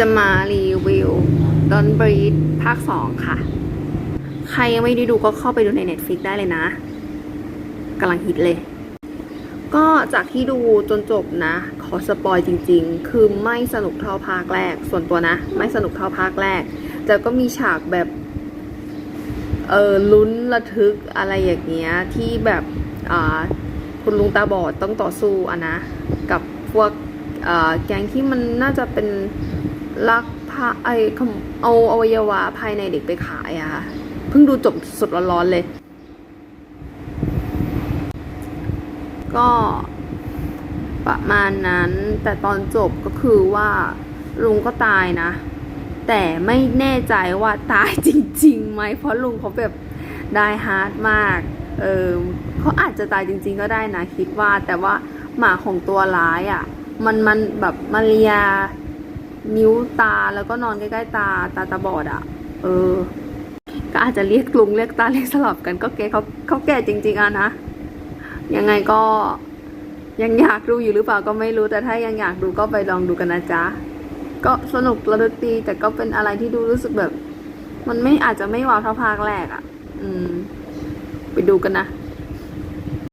จะมารีวิวดอนบรีดภาคสองค่ะ ใครยังไม่ได้ดูก็เข้าไปดูใน Netflix ได้เลยนะกำลังฮิตเลย ก็จากที่ดูจนจบนะ ขอสปอยจริงๆ คือไม่สนุกเท่าภาคแรก ส่วนตัวนะ ไม่สนุกเท่าภาคแรก แต่ก็มีฉากแบบ เออลุ้นระทึกอะไรอย่างเงี้ย ที่แบบอ่าคุณลุงตาบอดต้องต่อสู้อะนะ กับพวกแก๊งที่มันน่าจะเป็น ลักพาไอขโมเอาอวัยวะภายในเด็กไปขายอะค่ะเพิ่งดูจบสดร้อนๆเลย ก็ประมาณนั้นแต่ตอนจบก็คือว่าลุงก็ตายนะ แต่ไม่แน่ใจว่าตายจริงๆไหมเพราะลุงเขาแบบได้ฮาร์ดมากเออเขาอาจจะตายจริง ๆ ก็ได้นะคิดว่า แต่ว่าหมาของตัวร้ายอะ่ะ มันมันแบบมาเลีย นิ้วตาแล้วก็นอนใกล้ๆตาตาตาบอดอะ่ะ เออ ก็อาจจะเรียกลุงเรียกตาเรียกสลับกันก็แกเขาเขาแก่จริง ๆอะนะ ยังไงก็ยังอยากดูอยู่หรือเปล่าก็ไม่รู้แต่ถ้ายังอยากดูก็ไปลองดูกันนะจ๊ะ ก็สนุกระลึกดีแต่ก็เป็นอะไรที่ดูรู้สึกแบบ มันไม่อาจจะไม่ว้าวเท่าภาคแรกอะ่ะ อืม ไปดูกันนะ